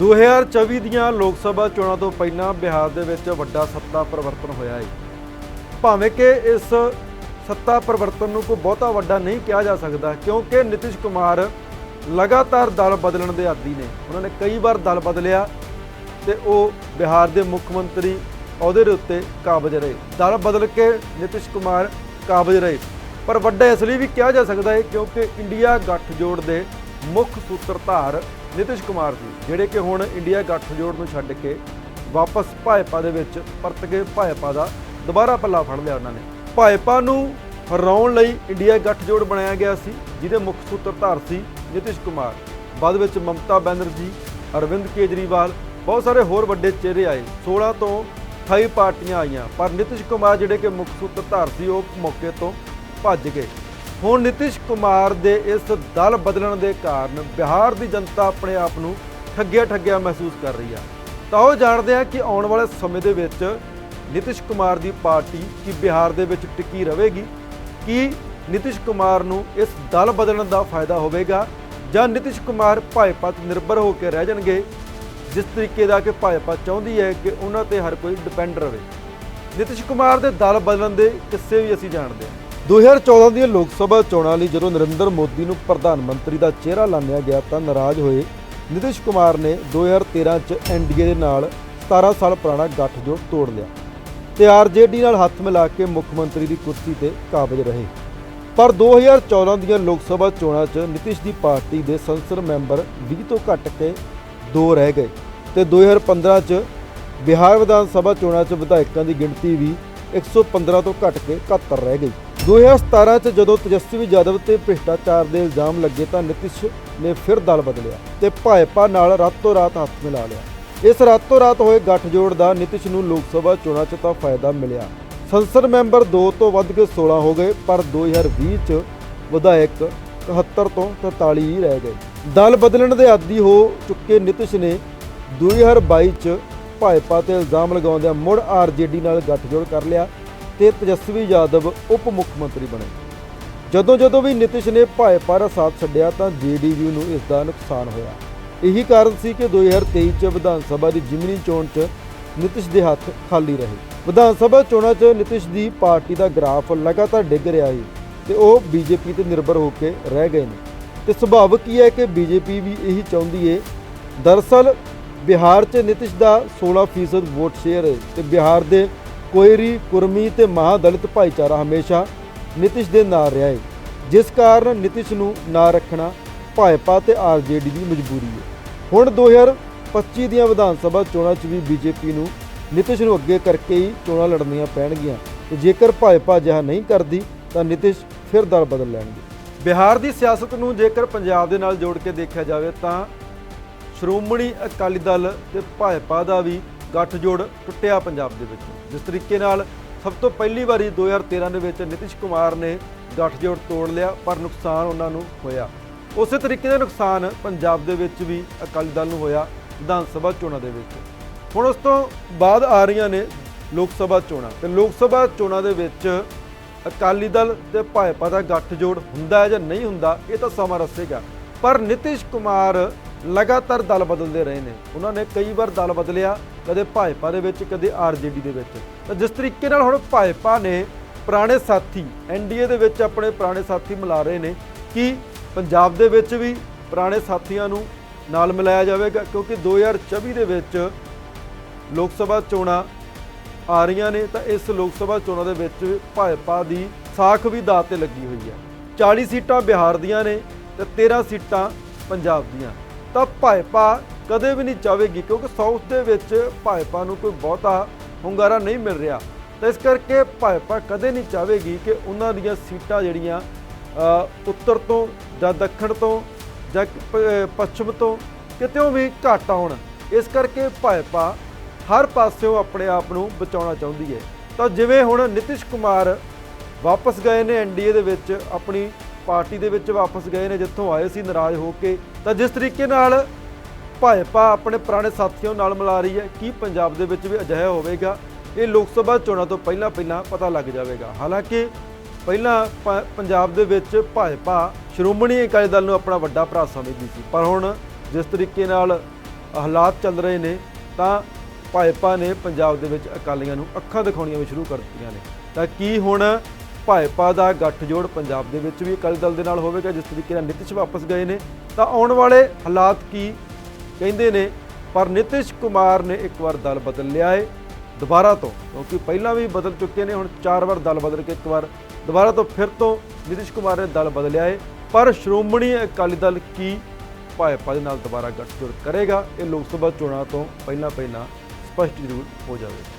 2024 ਦੀਆਂ ਲੋਕ ਸਭਾ ਚੋਣਾਂ ਤੋਂ ਪਹਿਲਾਂ ਬਿਹਾਰ ਦੇ ਵਿੱਚ ਵੱਡਾ ਸੱਤਾ ਪਰਿਵਰਤਨ ਹੋਇਆ ਹੈ ਭਾਵੇਂ ਕਿ ਇਸ ਸੱਤਾ ਪਰਿਵਰਤਨ ਨੂੰ ਕੋਈ ਬਹੁਤਾ ਵੱਡਾ ਨਹੀਂ ਕਿਹਾ ਜਾ ਸਕਦਾ, ਕਿਉਂਕਿ ਨਿਤਿਸ਼ ਕੁਮਾਰ ਲਗਾਤਾਰ ਦਲ ਬਦਲਣ ਦੇ ਆਦੀ ਨੇ। ਉਹਨਾਂ ਨੇ ਕਈ ਵਾਰ ਦਲ ਬਦਲਿਆ ਤੇ ਉਹ ਬਿਹਾਰ ਦੇ ਮੁੱਖ ਮੰਤਰੀ ਅਹੁਦੇ ਦੇ ਉੱਤੇ ਕਾਬਜ ਰਹੇ। ਦਲ ਬਦਲ ਕੇ ਨਿਤਿਸ਼ ਕੁਮਾਰ ਕਾਬਜ ਰਹੇ। ਪਰ ਵੱਡਾ ਇਸ ਲਈ ਵੀ ਕਿਹਾ ਜਾ ਸਕਦਾ ਹੈ ਕਿਉਂਕਿ ਇੰਡੀਆ ਗੱਠਜੋੜ ਦੇ ਮੁੱਖ ਸੂਤਰਧਾਰ ਨਿਤਿਸ਼ ਕੁਮਾਰ ਸੀ ਜਿਹੜੇ ਕਿ ਹੁਣ ਇੰਡੀਆ ਗੱਠਜੋੜ ਨੂੰ ਛੱਡ ਕੇ ਵਾਪਸ ਭਾਜਪਾ ਦੇ ਵਿੱਚ ਪਰਤ ਕੇ ਭਾਜਪਾ ਦਾ ਦੁਬਾਰਾ ਪੱਲਾ ਫੜ ਲਿਆ ਉਹਨਾਂ ਨੇ। ਭਾਜਪਾ ਨੂੰ ਹਰਾਉਣ ਲਈ ਇੰਡੀਆ ਗੱਠਜੋੜ ਬਣਾਇਆ ਗਿਆ ਸੀ, ਜਿਹਦੇ ਮੁੱਖ ਸੂਤਰਧਾਰ ਸੀ ਨਿਤਿਸ਼ ਕੁਮਾਰ। ਬਾਅਦ ਵਿੱਚ ਮਮਤਾ ਬੈਨਰਜੀ, ਅਰਵਿੰਦ ਕੇਜਰੀਵਾਲ, ਬਹੁਤ ਸਾਰੇ ਹੋਰ ਵੱਡੇ ਚਿਹਰੇ ਆਏ। 16 ਤੋਂ 28 ਪਾਰਟੀਆਂ ਆਈਆਂ, ਪਰ ਨਿਤਿਸ਼ ਕੁਮਾਰ ਜਿਹੜੇ ਕਿ ਮੁੱਖ ਸੂਤਰਧਾਰ ਸੀ, ਉਹ ਮੌਕੇ ਤੋਂ ਭੱਜ ਗਏ। ਹੁਣ ਨਿਤਿਸ਼ ਕੁਮਾਰ ਦੇ ਇਸ ਦਲ ਬਦਲਣ ਦੇ ਕਾਰਨ ਬਿਹਾਰ ਦੀ ਜਨਤਾ ਆਪਣੇ ਆਪ ਨੂੰ ਠੱਗਿਆ ਠੱਗਿਆ ਮਹਿਸੂਸ ਕਰ ਰਹੀ ਆ। ਤਾਂ ਉਹ ਜਾਣਦੇ ਆ ਕਿ ਆਉਣ ਵਾਲੇ ਸਮੇਂ ਦੇ ਵਿੱਚ ਨਿਤਿਸ਼ ਕੁਮਾਰ ਦੀ ਪਾਰਟੀ ਕੀ ਬਿਹਾਰ ਦੇ ਵਿੱਚ ਟਿਕੀ ਰਹੇਗੀ ਕੀ ਨਿਤਿਸ਼ ਕੁਮਾਰ ਨੂੰ ਇਸ ਦਲ ਬਦਲਣ ਦਾ ਫਾਇਦਾ ਹੋਵੇਗਾ, ਜਾਂ ਨਿਤਿਸ਼ ਕੁਮਾਰ ਭਾਜਪਾ 'ਤੇ ਨਿਰਭਰ ਹੋ ਕੇ ਰਹਿ ਜਾਣਗੇ, ਜਿਸ ਤਰੀਕੇ ਦਾ ਕਿ ਭਾਜਪਾ ਚਾਹੁੰਦੀ ਹੈ ਕਿ ਉਹਨਾਂ ਤੇ ਹਰ ਕੋਈ ਡਿਪੈਂਡ ਰਹੇ ਨਿਤਿਸ਼ ਕੁਮਾਰ ਦੇ ਦਲ ਬਦਲਣ ਦੇ ਕਿੱਸੇ ਵੀ ਅਸੀਂ ਜਾਣਦੇ ਹਾਂ 2014 ਦੀਆਂ ਲੋਕ ਸਭਾ ਚੋਣਾਂ ਲਈ ਜਦੋਂ ਨਰਿੰਦਰ ਮੋਦੀ ਨੂੰ ਪ੍ਰਧਾਨ ਮੰਤਰੀ ਦਾ ਚਿਹਰਾ ਲਾਨਿਆ ਗਿਆ ਤਾਂ ਨਾਰਾਜ਼ ਹੋਏ ਨਿਤਿਸ਼ ਕੁਮਾਰ ਨੇ 2013 ਚ ਐਨਡੀਏ ਦੇ ਨਾਲ 17 ਸਾਲ ਪੁਰਾਣਾ ਗੱਠਜੋੜ ਤੋੜ ਲਿਆ। ਤੇ ਆਰਜੇਡੀ ਨਾਲ ਹੱਥ ਮਿਲਾ ਕੇ ਮੁੱਖ ਮੰਤਰੀ ਦੀ ਕੁਰਸੀ ਤੇ ਕਾਬਜ ਰਹੇ। ਪਰ 2014 ਦੀਆਂ ਲੋਕ ਸਭਾ ਚੋਣਾਂ 'ਚ ਨਿਤਿਸ਼ ਦੀ ਪਾਰਟੀ ਦੇ ਸੰਸਦ ਮੈਂਬਰ 20 ਤੋਂ ਘੱਟ ਕੇ 2 ਰਹਿ ਗਏ ਤੇ 2015 'ਚ ਬਿਹਾਰ ਵਿਧਾਨ ਸਭਾ ਚੋਣਾਂ 'ਚ ਵਿਧਾਇਕਾਂ ਦੀ ਗਿਣਤੀ ਵੀ 115 ਤੋਂ ਘੱਟ ਕੇ 71 ਰਹਿ ਗਈ। 2017 'ਚ ਜਦੋਂ ਤੇਜਸਵੀ ਯਾਦਵ ਤੇ ਭ੍ਰਿਸ਼ਟਾਚਾਰ ਦੇ ਇਲਜ਼ਾਮ ਲੱਗੇ ਤਾਂ ਨਿਤਿਸ਼ ਨੇ ਫਿਰ ਦਲ ਬਦਲਿਆ ਤੇ ਭਾਜਪਾ ਨਾਲ ਰਾਤੋਂ ਰਾਤ ਹੱਥ ਮਿਲਾ ਲਿਆ। ਇਸ ਰਾਤੋਂ ਰਾਤ ਹੋਏ ਗੱਠਜੋੜ ਦਾ ਨਿਤਿਸ਼ ਨੂੰ ਲੋਕ ਸਭਾ ਚੋਣਾਂ 'ਚ ਤਾਂ ਫਾਇਦਾ ਮਿਲਿਆ। ਸੰਸਦ ਮੈਂਬਰ 2 ਤੋਂ ਵੱਧ ਕੇ 16 ਹੋ ਗਏ, ਪਰ 2020 'ਚ ਵਿਧਾਇਕ 71 ਤੋਂ 43 ਹੀ ਰਹਿ ਗਏ। ਦਲ ਬਦਲਣ ਦੇ ਆਦੀ ਹੋ ਚੁੱਕੇ ਨਿਤਿਸ਼ ਨੇ 2022 'ਚ ਭਾਜਪਾ ਤੇ ਇਲਜ਼ਾਮ ਲਗਾਉਂਦਿਆਂ ਮੁੜ ਆਰਜੇਡੀ ਨਾਲ ਗੱਠਜੋੜ ਕਰ ਲਿਆ। ਤੇ ਤੇਜਸਵੀ ਯਾਦਵ ਉਪ ਮੁੱਖ ਮੰਤਰੀ ਬਣੇ। ਜਦੋਂ ਜਦੋਂ ਵੀ ਨਿਤਿਸ਼ ਨੇ ਭਾਜਪਾ ਦਾ ਸਾਥ ਛੱਡਿਆ ਤਾਂ ਜੇਡੀਯੂ ਨੂੰ ਇਸ ਦਾ ਨੁਕਸਾਨ ਹੋਇਆ। ਇਹੀ ਕਾਰਨ ਸੀ ਕਿ 2023 ਚ ਵਿਧਾਨ ਸਭਾ ਦੀ ਜਿਮਨੀ ਚੋਣ ਚ ਨਿਤਿਸ਼ ਦੇ ਹੱਥ ਖਾਲੀ ਰਹੇ। ਵਿਧਾਨ ਸਭਾ ਚੋਣਾਂ 'ਚ ਨਿਤਿਸ਼ ਦੀ ਪਾਰਟੀ ਦਾ ਗ੍ਰਾਫ ਲਗਾਤਾਰ ਡਿੱਗ ਰਿਹਾ ਹੈ ਤੇ ਉਹ ਬੀਜੇਪੀ ਤੇ ਨਿਰਭਰ ਹੋ ਕੇ ਰਹਿ ਗਏ ਨੇ। ਤੇ ਸੁਭਾਵਕ ਹੀ ਹੈ ਕਿ ਬੀਜੇਪੀ ਵੀ ਇਹੀ ਚਾਹੁੰਦੀ ਹੈ ਦਰਅਸਲ ਬਿਹਾਰ 'ਚ ਨਿਤਿਸ਼ ਦਾ 16% ਵੋਟ ਸ਼ੇਅਰ ਹੈ ਤੇ ਬਿਹਾਰ ਦੇ ਕੋਇਰੀ, ਕੁਰਮੀ ਤੇ ਮਹਾਦਲਿਤ ਭਾਈਚਾਰਾ ਹਮੇਸ਼ਾ ਨਿਤਿਸ਼ ਦੇ ਨਾਲ ਰਿਹਾ ਹੈ ਜਿਸ ਕਾਰਨ ਨਿਤਿਸ਼ ਨੂੰ ਨਾ ਰੱਖਣਾ ਭਾਜਪਾ ਤੇ ਆਰਜੇਡੀ ਦੀ ਮਜਬੂਰੀ ਹੈ ਹੁਣ 2025 ਦੀਆਂ ਵਿਧਾਨ ਸਭਾ ਚੋਣਾਂ 'ਚ ਵੀ ਬੀਜੇਪੀ ਨੂੰ ਨਿਤਿਸ਼ ਨੂੰ ਅੱਗੇ ਕਰਕੇ ਹੀ ਚੋਣਾਂ ਲੜਨੀਆਂ ਪੈਣਗੀਆਂ ਤੇ ਜੇਕਰ ਭਾਜਪਾ ਅਜਿਹਾ ਨਹੀਂ ਕਰਦੀ ਤਾਂ ਨਿਤਿਸ਼ ਫਿਰ ਦਲ ਬਦਲ ਲੈਣਗੇ। ਬਿਹਾਰ ਦੀ ਸਿਆਸਤ ਨੂੰ ਜੇਕਰ ਪੰਜਾਬ ਦੇ ਨਾਲ ਜੋੜ ਕੇ ਦੇਖਿਆ ਜਾਵੇ ਤਾਂ ਸ਼੍ਰੋਮਣੀ ਅਕਾਲੀ ਦਲ ਤੇ ਭਾਜਪਾ ਦਾ ਵੀ ਗੱਠਜੋੜ ਟੁੱਟਿਆ ਪੰਜਾਬ ਦੇ ਵਿੱਚ। ਜਿਸ ਤਰੀਕੇ ਨਾਲ ਸਭ ਤੋਂ ਪਹਿਲੀ ਵਾਰੀ 2013 ਦੇ ਵਿੱਚ ਨਿਤਿਸ਼ ਕੁਮਾਰ ਨੇ ਗੱਠਜੋੜ ਤੋੜ ਲਿਆ, ਪਰ ਨੁਕਸਾਨ ਉਹਨਾਂ ਨੂੰ ਹੋਇਆ। ਉਸੇ ਤਰੀਕੇ ਦਾ ਨੁਕਸਾਨ ਪੰਜਾਬ ਦੇ ਵਿੱਚ ਵੀ ਅਕਾਲੀ ਦਲ ਨੂੰ ਹੋਇਆ, ਵਿਧਾਨ ਸਭਾ ਚੋਣਾਂ ਦੇ ਵਿੱਚ। ਹੁਣ ਉਸ ਤੋਂ ਬਾਅਦ ਆ ਰਹੀਆਂ ਨੇ ਲੋਕ ਸਭਾ ਚੋਣਾਂ। ਤੇ ਲੋਕ ਸਭਾ ਚੋਣਾਂ ਦੇ ਵਿੱਚ ਅਕਾਲੀ ਦਲ ਤੇ ਭਾਜਪਾ ਦਾ ਗੱਠਜੋੜ ਹੁੰਦਾ ਹੈ ਜਾਂ ਨਹੀਂ ਹੁੰਦਾ, ਇਹ ਤਾਂ ਸਮਾਂ ਦੱਸੇਗਾ। ਪਰ ਨਿਤਿਸ਼ ਕੁਮਾਰ ਲਗਾਤਾਰ ਦਲ ਬਦਲਦੇ ਰਹੇ ਨੇ। ਉਹਨਾਂ ਨੇ ਕਈ ਵਾਰ ਦਲ ਬਦਲਿਆ, ਕਦੇ ਭਾਜਪਾ ਦੇ ਵਿੱਚ, ਕਦੇ ਆਰਜੇਡੀ ਦੇ ਵਿੱਚ। ਤਾਂ ਜਿਸ ਤਰੀਕੇ ਨਾਲ ਹੁਣ ਭਾਜਪਾ ਨੇ ਪੁਰਾਣੇ ਸਾਥੀ ਐਨਡੀਏ ਦੇ ਵਿੱਚ ਆਪਣੇ ਪੁਰਾਣੇ ਸਾਥੀ ਮਿਲਾ ਰਹੇ ਨੇ ਕਿ ਪੰਜਾਬ ਦੇ ਵਿੱਚ ਵੀ ਪੁਰਾਣੇ ਸਾਥੀਆਂ ਨੂੰ ਨਾਲ ਮਿਲਾਇਆ ਜਾਵੇਗਾ, ਕਿਉਂਕਿ 2024 ਦੇ ਵਿੱਚ ਲੋਕ ਸਭਾ ਚੋਣਾਂ ਆ ਰਹੀਆਂ ਨੇ, ਤਾਂ ਇਸ ਲੋਕ ਸਭਾ ਚੋਣਾਂ ਦੇ ਵਿੱਚ ਭਾਜਪਾ ਦੀ ਸਾਖ ਵੀ ਦਾਅ ਤੇ ਲੱਗੀ ਹੋਈ ਹੈ। 40 ਸੀਟਾਂ ਬਿਹਾਰ ਦੀਆਂ ਨੇ ਤੇ 13 ਸੀਟਾਂ ਪੰਜਾਬ ਦੀਆਂ। ਤਾਂ ਭਾਜਪਾ ਕਦੇ ਵੀ ਨਹੀਂ ਚਾਹੇਗੀ ਕਿਉਂਕਿ ਸਾਊਥ ਦੇ ਵਿੱਚ ਭਾਜਪਾ ਨੂੰ ਕੋਈ ਬਹੁਤਾ ਹੁੰਗਾਰਾ ਨਹੀਂ ਮਿਲ ਰਿਹਾ। ਤਾਂ ਇਸ ਕਰਕੇ ਭਾਜਪਾ ਕਦੇ ਨਹੀਂ ਚਾਹੇਗੀ ਕਿ ਉਹਨਾਂ ਦੀਆਂ ਸੀਟਾਂ ਜਿਹੜੀਆਂ ਉੱਤਰ ਤੋਂ ਜਾਂ ਦੱਖਣ ਤੋਂ ਜਾਂ ਪੱਛਮ ਤੋਂ ਕਿਤੇੋਂ ਵੀ ਘੱਟ ਆਉਣ। ਇਸ ਕਰਕੇ ਭਾਜਪਾ ਹਰ ਪਾਸਿਓਂ ਆਪਣੇ ਆਪ ਨੂੰ ਬਚਾਉਣਾ ਚਾਹੁੰਦੀ ਹੈ। ਤਾਂ ਜਿਵੇਂ ਹੁਣ ਨਿਤਿਸ਼ ਕੁਮਾਰ ਵਾਪਸ ਗਏ ਨੇ ਐਨਡੀਏ ਦੇ ਵਿੱਚ ਆਪਣੀ ਪਾਰਟੀ ਦੇ ਵਿੱਚ ਵਾਪਸ ਗਏ ਨੇ, ਜਿੱਥੋਂ ਆਏ ਸੀ, ਨਾਰਾਜ਼ ਹੋ ਕੇ। ਤਾਂ ਜਿਸ ਤਰੀਕੇ ਨਾਲ ਭਾਜਪਾ ਆਪਣੇ ਪੁਰਾਣੇ ਸਾਥੀਆਂ ਨਾਲ ਮਿਲਾ ਰਹੀ ਹੈ, ਕੀ ਪੰਜਾਬ ਦੇ ਵਿੱਚ ਵੀ ਅਜਿਹਾ ਹੋਵੇਗਾ? ਇਹ ਲੋਕ ਸਭਾ ਚੋਣਾਂ ਤੋਂ ਪਹਿਲਾਂ ਪਹਿਲਾਂ ਪਤਾ ਲੱਗ ਜਾਵੇਗਾ। ਹਾਲਾਂਕਿ ਪਹਿਲਾਂ ਪ- ਪੰਜਾਬ ਦੇ ਵਿੱਚ ਭਾਜਪਾ ਸ਼੍ਰੋਮਣੀ ਅਕਾਲੀ ਦਲ ਨੂੰ ਆਪਣਾ ਵੱਡਾ ਭਰਾ ਸਮਝਦੀ ਸੀ। ਪਰ ਹੁਣ ਜਿਸ ਤਰੀਕੇ ਨਾਲ ਹਾਲਾਤ ਚੱਲ ਰਹੇ ਨੇ, ਤਾਂ ਭਾਜਪਾ ਨੇ ਪੰਜਾਬ ਦੇ ਵਿੱਚ ਅਕਾਲੀਆਂ ਨੂੰ ਅੱਖਾਂ ਦਿਖਾਉਣੀਆਂ ਵੀ ਸ਼ੁਰੂ ਕਰ ਦਿੱਤੀਆਂ ਨੇ। ਤਾਂ ਕੀ ਹੁਣ ਭਾਜਪਾ ਦਾ ਗੱਠਜੋੜ ਪੰਜਾਬ ਦੇ ਵਿੱਚ ਵੀ ਅਕਾਲੀ ਦਲ ਦੇ ਨਾਲ ਹੋਵੇਗਾ, ਜਿਸ ਤਰੀਕੇ ਨਾਲ ਨਿਤਿਸ਼ ਵਾਪਸ ਗਏ ਨੇ। ਤਾਂ ਆਉਣ ਵਾਲੇ ਹਾਲਾਤ ਕੀ ਕਹਿੰਦੇ ਨੇ, ਪਰ ਨਿਤਿਸ਼ ਕੁਮਾਰ ਨੇ ਇੱਕ ਵਾਰ ਦਲ ਬਦਲ ਲਿਆ ਏ ਦੁਬਾਰਾ ਤੋਂ, ਕਿਉਂਕਿ ਪਹਿਲਾਂ ਵੀ ਬਦਲ ਚੁੱਕੇ ਨੇ, ਹੁਣ ਚਾਰ ਵਾਰ ਦਲ ਬਦਲ ਕੇ ਇੱਕ ਵਾਰ ਦੁਬਾਰਾ ਤੋਂ ਫਿਰ ਤੋਂ ਨਿਤਿਸ਼ ਕੁਮਾਰ ਨੇ ਦਲ ਬਦਲਿਆ ਏ। ਪਰ ਸ਼੍ਰੋਮਣੀ ਅਕਾਲੀ ਦਲ ਕੀ ਭਾਜਪਾ ਦੇ ਨਾਲ ਦੁਬਾਰਾ ਗੱਠਜੋੜ ਕਰੇਗਾ, ਇਹ ਲੋਕ ਸਭਾ ਚੋਣਾਂ ਤੋਂ ਪਹਿਲਾਂ ਪਹਿਲਾਂ ਸਪਸ਼ਟ ਜ਼ਰੂਰ ਹੋ ਜਾਵੇ